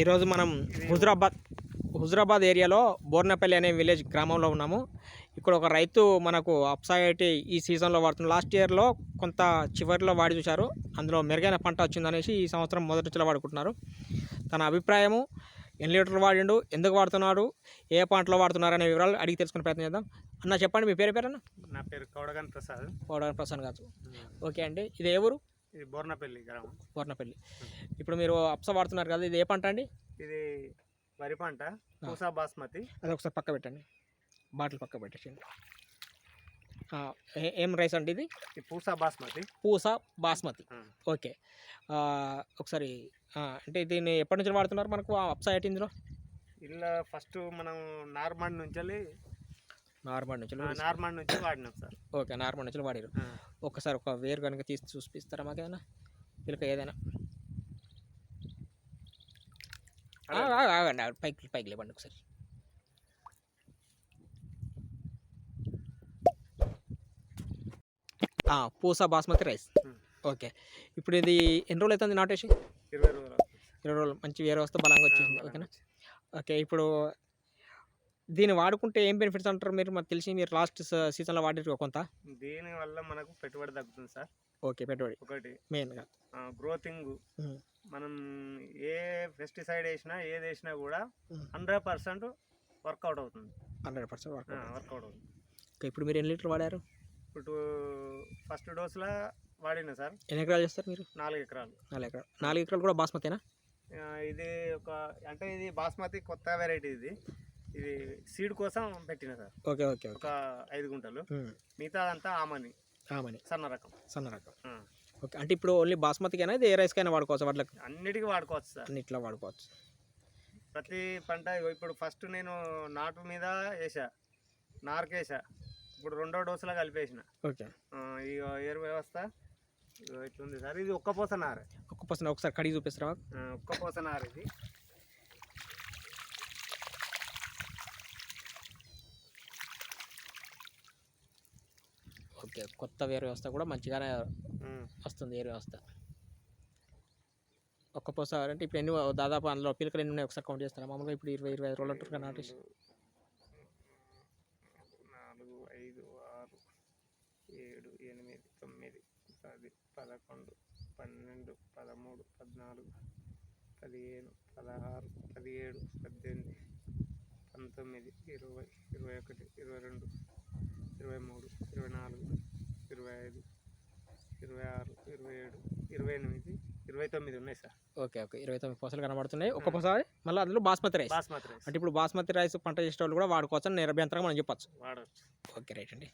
ఈరోజు మనం హుజరాబాద్ హుజరాబాద్ ఏరియాలో బోర్నపల్లి అనే విలేజ్ గ్రామంలో ఉన్నాము. ఇక్కడ ఒక రైతు మనకు అప్సైటీ ఈ సీజన్లో వాడుతున్న లాస్ట్ ఇయర్లో కొంత చివరిలో వాడి చూశారు. అందులో మెరుగైన పంట వచ్చిందనేసి ఈ సంవత్సరం మొదటి నుంచిలో వాడుకుంటున్నారు. తన అభిప్రాయము ఎన్ని లీటర్లు వాడిండు ఎందుకు వాడుతున్నాడు ఏ పంటలో వాడుతున్నారు అనే వివరాలు అడిగి తెలుసుకునే ప్రయత్నం చేద్దాం. అన్న చెప్పండి మీ పేరు పేరన్నా? నా పేరు కౌడగన్ ప్రసాద్. పౌడర్ ప్రసన్న గారు. ఓకే అండి ఇది ఏ ఊరు? ఇది బోర్నపల్లి గ్రామం. బోర్నపల్లి. ఇప్పుడు మీరు అప్స వాడుతున్నారు కదా ఇది ఏ పంట అండి? ఇది వరి పంట పూసా బాస్మతి. అది ఒకసారి పక్క పెట్టండి. బాటిల్ పక్క పెట్టేసింది ఆ, ఏ- రైస్ అండి ఇది? పూసా బాస్మతి. పూస బాస్మతి. ఓకే. ఒకసారి అంటే దీన్ని ఎప్పటి నుంచి వాడుతున్నారు మనకు అప్సైట్ ఇందులో? ఇలా ఫస్ట్ మనం నార్మల్ నుంచి నార్మల్ నుంచి నార్మల్ నుంచి వాడినాం సార్. ఓకే నార్మల్ నుంచి వాడారు. ఒకసారి ఒక వేరు కనుక తీసి చూపిస్తారా మాకేదైనా పిలక ఏదైనా. ఆ, ఆ, ఆగండి. పైకి పైకి లేవండి ఒకసారి. పూసా బాస్మతి రైస్. ఓకే. ఇప్పుడు ఇది ఎన్ని రోజులు అవుతుంది నాటేసి? ఇరవై రోజులు. ఇరవై రోజులు. మంచి వేరే వస్తే బలంగా వచ్చేసింది బాగా ఓకేనా వచ్చింది. ఓకే ఇప్పుడు దీన్ని వాడుకుంటే ఏం బెనిఫిట్స్ అంటారు మీరు? మాకు తెలిసి మీరు లాస్ట్ సీజన్లో వాడారు కొంత? దీని వల్ల మనకు పెట్టుబడి తగ్గుతుంది సార్. ఓకే పెట్టుబడి. ఒకటి. మెయిన్గా. గ్రోతింగ్. మనం ఏ పెస్టిసైడ్ వేసినా ఏది వేసినా కూడా. హండ్రెడ్ పర్సెంట్ వర్కౌట్ అవుతుంది. హండ్రెడ్ పర్సెంట్ వర్క్ వర్కౌట్ అవుతుంది. ఓకే ఇప్పుడు మీరు ఎన్ని లీటర్ వాడారు? ఇప్పుడు ఫస్ట్ డోస్లో వాడిన సార్. ఎన్ని ఎకరాలు చేస్తారు మీరు? నాలుగు ఎకరాలు. నాలుగు ఎకరాలు. నాలుగు ఎకరాలు కూడా బాస్మతేనా ఇది ఒక అంటే ఇది బాస్మతి కొత్త వెరైటీ ఇది. ఇది సీడ్ కోసం పెట్టిన సార్. ఓకే ఓకే ఒక ఐదు గుంటలు. ఉమ్. మిగతాదంతా ఆమని. ఆమని. సన్న రకం. సన్న రకం. ఓకే అంటే ఇప్పుడు ఓన్లీ బాస్మతికైనా ఇది ఏ రైస్కైనా వాడుకోవచ్చు వాటికి అన్నిటికీ వాడుకోవచ్చు సార్. అన్నిట్లో వాడుకోవచ్చు. ప్రతి పంట ఇప్పుడు ఫస్ట్ నేను నాటు మీద వేసా నారుకేసా ఇప్పుడు రెండో డోసులో కలిపేసిన. ఓకే. ఈ ఎరువు వ్యవస్థ. ఇట్లుంది సార్. ఇది ఒక్క పోస నారు. ఒక్క పర్సెంట్ ఒకసారి కడిగి చూపిస్తారా ఒక్క పోస నారు ఇది ఓకే కొత్త వేరే వ్యవస్థ కూడా మంచిగానే. వస్తుంది వేరే వ్యవస్థ. ఒక్క పోస అంటే ఇప్పుడు ఎన్ని దాదాపు అందులో పిలకలు ఎన్ని ఉన్నాయి ఒకసారి కౌంట్ చేస్తారా? మామూలుగా ఇప్పుడు ఇరవై ఇరవై ఐదు రోజులు అంటారు నాటేసి నాలుగు ఐదు ఆరు ఏడు ఎనిమిది తొమ్మిది పది పదకొండు పన్నెండు పదమూడు పద్నాలుగు పదిహేను పదహారు పదిహేడు పద్దెనిమిది పంతొమ్మిది ఇరవై ఇరవై ఒకటి ఇరవై రెండు ఇరవై మూడు ఇరవై నాలుగు ఇరవై ఐదు ఇరవై ఆరు ఇరవై ఏడు ఇరవై ఎనిమిది ఇరవై తొమ్మిది ఉన్నాయి సార్. Okay okay. ఇరవై తొమ్మిది పోసలు కనబడుతున్నాయి. ఒక్క పోస మళ్ళీ అందులో బాస్మతి రైస్. బాస్మతి రైస్. అంటే ఇప్పుడు బాస్మతి రైస్ పంట చేసే వాళ్ళు కూడా వాడుకోవచ్చు నిరభ్యంతరంగా మనం చెప్పొచ్చు. వాడవచ్చు ఓకే రైట్ అండి.